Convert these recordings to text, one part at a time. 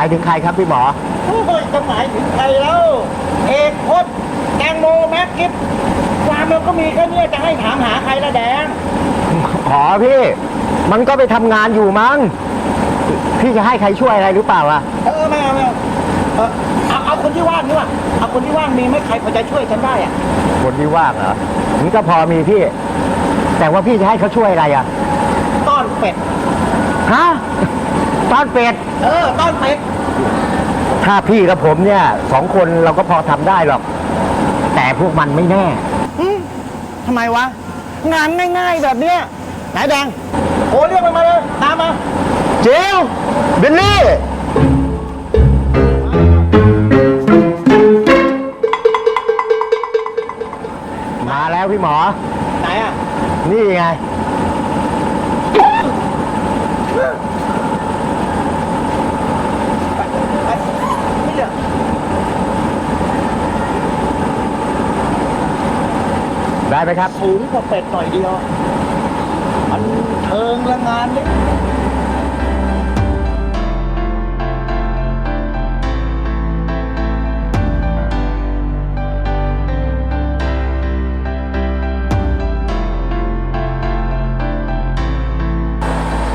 คนอื่นหมายถึงใครครับพี่หมอโอ้ยจะหมายถึงใครแล้ว เอกพจน์แตงโมแม็กกิฟความเราก็มีแค่เนี้ยจะให้ถามหาใครละแดงขอพี่ มันก็ไปทำงานอยู่มั้ง พี่จะให้ใครช่วยอะไรหรือเปล่าอะเออไม่เอาไม่เอาเออเอาเอาคนที่ว่างนี่ว่ะเอาคนที่ว่างมีไหมใครพอจะช่วยฉันได้อะคนที่ว่างเหรอนี่ก็พอมีพี่ แต่ว่าพี่จะให้เขาช่วยอะไรอะต้อนเป็ด ฮะตอนเป็ด เออต้อนเป็ด ถ้าพี่กับผมเนี่ยสองคนเราก็พอทำได้หรอก แต่พวกมันไม่แน่หึทำไมวะ งานง่ายๆแบบเนี้ยไหนแดงโอ้เรียกมันมาเลย ตามมา เจลเบลลี่ ได้ไหมครับ สูงกว่าเป็ดหน่อยเดียว มันเทิงละงานเลย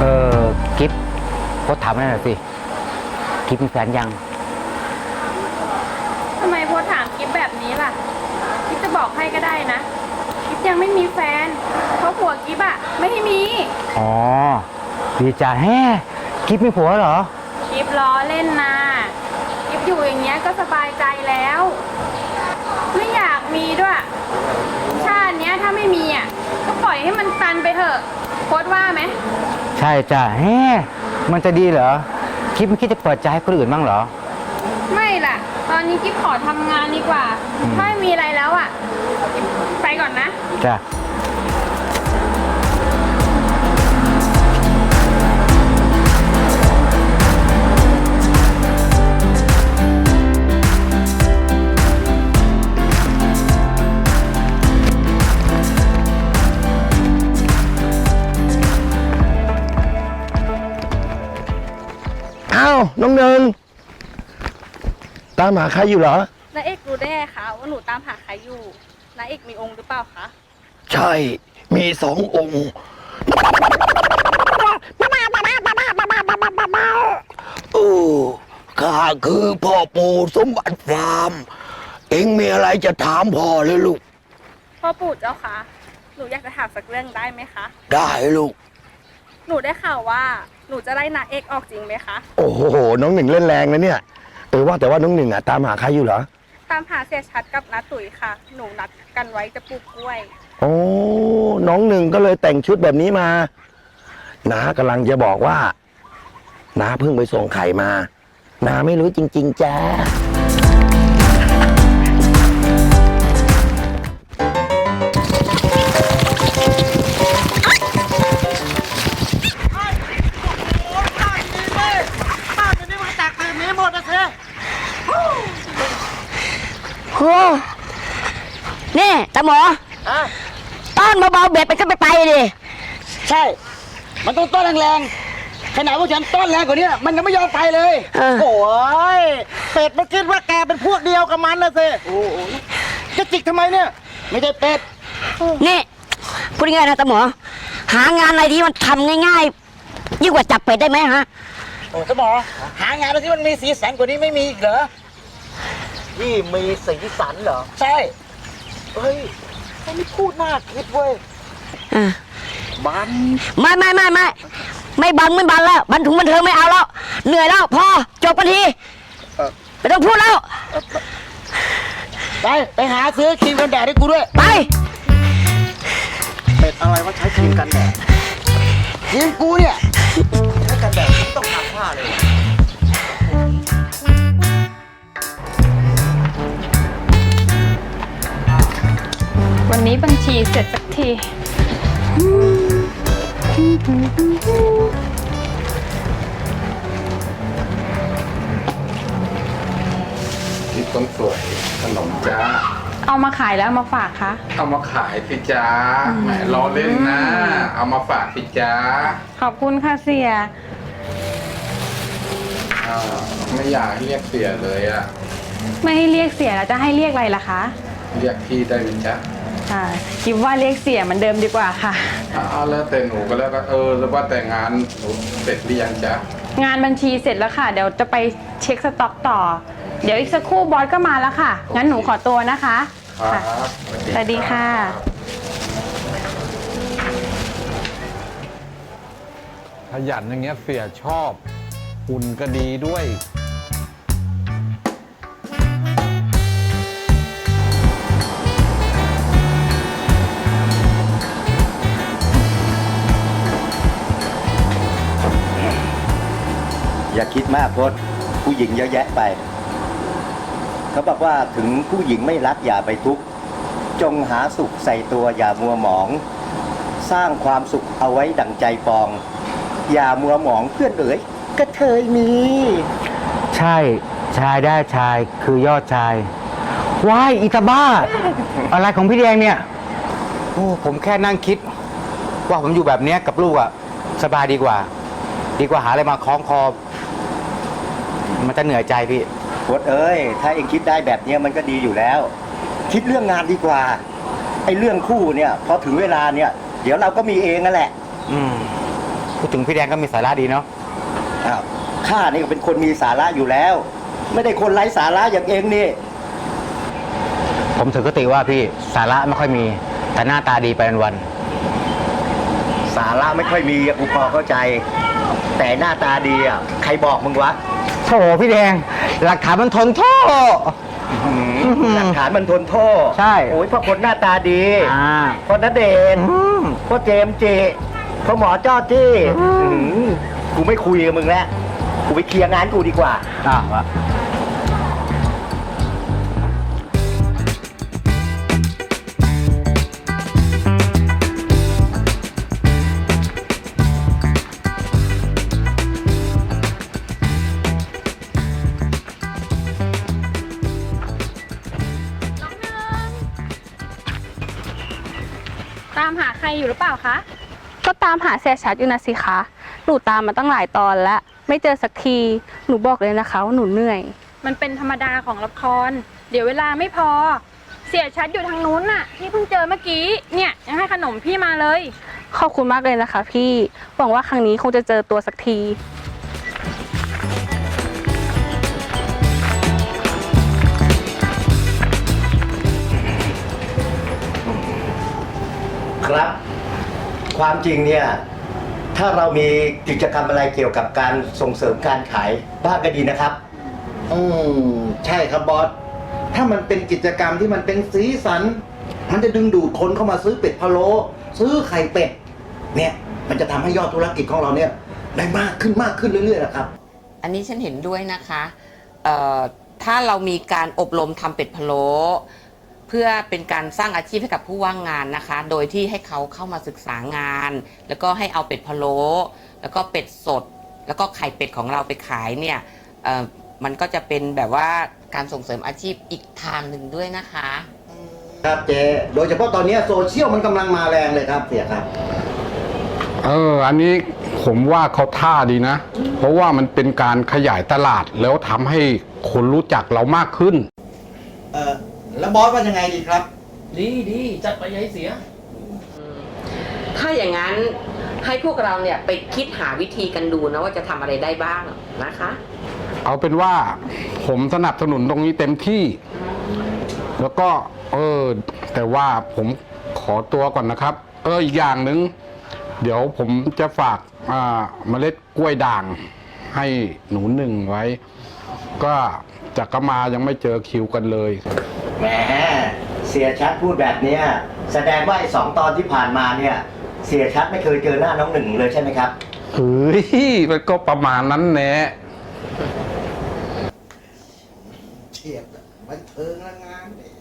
เออกิฟโคตรถามหน่อยสิ กิฟมีแฟนยัง ทำไมโพสถามกิฟแบบนี้ล่ะกิฟจะบอกให้ก็ได้นะกิฟ ยังไม่มีแฟน เพราะผัวกิฟอะไม่ให้มี อ๋อ ดีจ้าแฮ่กิฟมีผัวเหรอ กิฟล้อเล่นนะกิฟอยู่อย่างเงี้ยก็สบายใจแล้ว ไม่อยากมีด้วย ชาติเนี้ยถ้าไม่มีอะ ก็ปล่อยให้มันตันไปเถอะโพสว่าไหม ใช่จ้าแฮ่มันจะดีเหรอ กิฟไม่คิดจะเปิดใจให้คนอื่นบ้างเหรอ ไม่ล่ะ ตอนนี้กิฟขอทำงานดีกว่า ถ้าไม่มีอะไรแล้วอะ กิฟไปก่อนนะ จ้าอ้าวน้องหนึ่งตามหาใครอยู่เหรอนาเอกรู้ได้ไงคะว่าหนูตามหาใครอยู่ นาเอกมีองค์หรือเปล่าคะ ใช่ มีสององค์โอ้ข้าคือพ่อปู่สมบัติฟาร์ม เอ็งมีอะไรจะถามพ่อเลยลูก พ่อปู่เจ้าคะหนูอยากจะถามสักเรื่องได้ไหมคะ ได้ลูก หนูได้ข่าวว่าหนูจะไล่นาเอกออกจริงไหมคะ โอ้โห น้องหนึ่งเล่นแรงนะเนี่ยเออว่าแต่ว่าน้องหนึ่งอะตามหาใครอยู่เหรอตามหาเสียชัดกับนาตุ๋ยค่ะ หนูนัดกันไว้จะปลูกกล้วย โอ้น้องหนึ่งก็เลยแต่งชุดแบบนี้มาน้ากำลังจะบอกว่าน้าเพิ่งไปส่งไข่มาน้าไม่รู้จริง ๆจ้า นี่ตาหมออะต้อนเบาๆเบ็ดไปก็ไปไปดิใช่ มันต้องต้อนแรงๆขนาดว่าฉันต้อนแรงกว่านี้มันยังไม่ยอมไปเลยเออโอ้ยเป็ดมันคิดว่าแกเป็นพวกเดียวกับมันนะสิโอ้โหจะจิกทำไมเนี่ย ไม่ใช่เป็ดนี่พูดง่ายๆนะตาหมอ หางานอะไรที่มันทำง่ายๆยิ่งกว่าจับเป็ดได้ไหมฮะโอ้สมอหางานอะไรที่มันมีสีสันกว่านี้ไม่มีอีกเหรอ ที่มีสีสันเหรอ ใช่เฮ้ยไอ้นี่พูดน่าคิดเว้ยอะมันไม่ไม่ไม่ไม่ไม่บันไม่บันแล้วบันถุงบันเทิงไม่เอาแล้ว เหนื่อยแล้วพอจบกันทีไม่ต้องพูดแล้ว ไป ไปหาซื้อครีมกันแดดให้กูด้วย ไป เป็ดอะไรว่าใช้ครีมกันแดดครีมกูเนี่ยใช้กันแดดต้องทาผ้าเลยวัน นี้บัญชีเสร็จสักทีที่ต้นสวยขนมจ้า เอามาขายแล้วเอามาฝากคะ เอามาขายสิจ้าแหมล้อเล่นนะ เอามาฝากสิจ้าขอบคุณค่ะเสียาวไม่อยากเรียกเสียเลยอะไม่ให้เรียกเสียแล้วจะให้เรียกอะไรล่ะคะ เรียกพี่ได้ไหมจ๊ะ ค่ะคิดว่าเรียกเสียเหมือนเดิมดีกว่าค่ะ เอาแล้วแต่หนูก็แล้วกันเออแล้วว่าแต่งานหนูเสร็จหรือยังจ๊ะงานบัญชีเสร็จแล้วค่ะ เดี๋ยวจะไปเช็คสต็อกต่อ เดี๋ยวอีกสักครู่บอสก็มาแล้วค่ะ งั้นหนูขอตัวนะคะครับค่ะสวัสดีค่ะ ขยันอย่างเงี้ยเสียชอบหุ่นก็ดีด้วย อย่าคิดมากพดผู้หญิงเยอะแยะไป เขาบอกว่าถึงผู้หญิงไม่รักอย่าไปทุกข์จงหาสุขใส่ตัวอย่ามัวหมอง สร้างความสุขเอาไว้ดั่งใจปอง อย่ามัวหมองเพื่อนเอ๋ยกระเทยมี ใช่ชายได้ชายคือยอดชายว้ายอิตาบ้า อะไรของพี่แดงเนี่ยโอ้ผมแค่นั่งคิด ว่าผมอยู่แบบเนี้ยกับลูกอะสบายดีกว่า ดีกว่าหาอะไรมาคล้องคอ มันจะเหนื่อยใจพี่พดเอ้ย ถ้าเองคิดได้แบบเนี้ยมันก็ดีอยู่แล้ว คิดเรื่องงานดีกว่า ไอ้เรื่องคู่เนี่ยพอถึงเวลาเนี่ย เดี๋ยวเราก็มีเองนั่นแหละ อืมพูดถึงพี่แดงก็มีสาระดีเนาะอ้าวข้านี่ก็เป็นคนมีสาระอยู่แล้ว ไม่ได้คนไร้สาระอย่างเองนี่ ผมถือกติว่าพี่สาระไม่ค่อยมี แต่หน้าตาดีไปวัน สาระไม่ค่อยมีอะกูพอเข้าใจ แต่หน้าตาดีอะใครบอกมึงวะๆ โถพี่แดง หลักฐานมันทนโทษ หลักฐานมันทนโทษใช่ โอ้ยเพราะคนหน้าตาดีอ่าเพราะนเดชน์อืมเพราะเจมส์จิเพราะหมอจ้อจี้อื้อหือกูไม่คุยกับมึงแล้ว กูไปเคลียร์งานกูดีกว่า อะามหาใครอยู่หรือเปล่าคะ ก็ตามหาเสียชัดอยู่นะสิคะ หนูตามมาตั้งหลายตอนแล้ว ไม่เจอสักที หนูบอกเลยนะคะว่าหนูเหนื่อย มันเป็นธรรมดาของละคร เดี๋ยวเวลาไม่พอ เสียชัดอยู่ทางนู้นน่ะ ที่เพิ่งเจอเมื่อกี้ เนี่ยยังให้ขนมพี่มาเลย ขอบคุณมากเลยนะคะ พี่ หวังว่าครั้งนี้คงจะเจอตัวสักที ครับ ความจริงเนี่ยถ้าเรามีกิจกรรมอะไรเกี่ยวกับการส่งเสริมการขายบ้างก็ดีนะครับ อืมใช่ครับบอส ถ้ามันเป็นกิจกรรมที่มันเป็นสีสัน มันจะดึงดูดคนเข้ามาซื้อเป็ดพะโล้ซื้อไข่เป็ด เนี่ย มันจะทำให้ยอดธุรกิจของเราเนี่ย ได้มากขึ้นมากขึ้นเรื่อยๆนะครับ อันนี้ฉันเห็นด้วยนะคะเอ่อถ้าเรามีการอบรมทำเป็ดพะโล้เพื่อเป็นการสร้างอาชีพให้กับผู้ว่างงานนะคะ โดยที่ให้เขาเข้ามาศึกษางาน แล้วก็ให้เอาเป็ดพะโล้แล้วก็เป็ดสด แล้วก็ไข่เป็ดของเราไปขายเนี่ยเอ่อมันก็จะเป็นแบบว่าการส่งเสริมอาชีพอีกทางหนึ่งด้วยนะคะ ครับเจโดยเฉพาะตอนนี้โซเชียลมันกำลังมาแรงเลยครับเสียครับ เออ อันนี้ผมว่าเขาท่าดีนะ เพราะว่ามันเป็นการขยายตลาดแล้วทำให้คนรู้จักเรามากขึ้นเออ แล้วบอสว่ายังไงดีครับ ดีดีจัดไปยัยเสีย ถ้าอย่างนั้นให้พวกเราเนี่ยไปคิดหาวิธีกันดูนะว่าจะทำอะไรได้บ้างนะคะ เอาเป็นว่าผมสนับสนุนตรงนี้เต็มที่ แล้วก็เออ แต่ว่าผมขอตัวก่อนนะครับ เอออีกอย่างหนึ่งเดี๋ยวผมจะฝากอ่าเมล็ดกล้วยด่าง ให้หนูหนึ่งไว้ ก็จากกมายังไม่เจอคิวกันเลยแหมเสียชัดพูดแบบเนี้ยแสดงว่าไอ้สองตอนที่ผ่านมาเนี่ย เสียชัดไม่เคยเจอหน้าน้องหนึ่งเลยใช่ไหมครับ เฮ้ยมันก็ประมาณนั้นแหละเฉียบบันเทิงและงานเนี่ย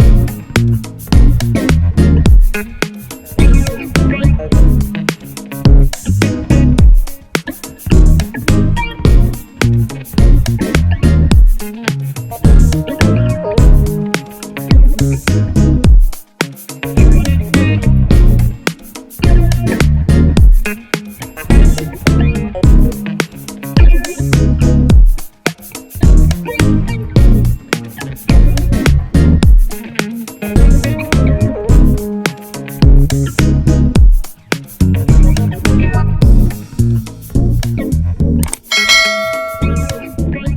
เ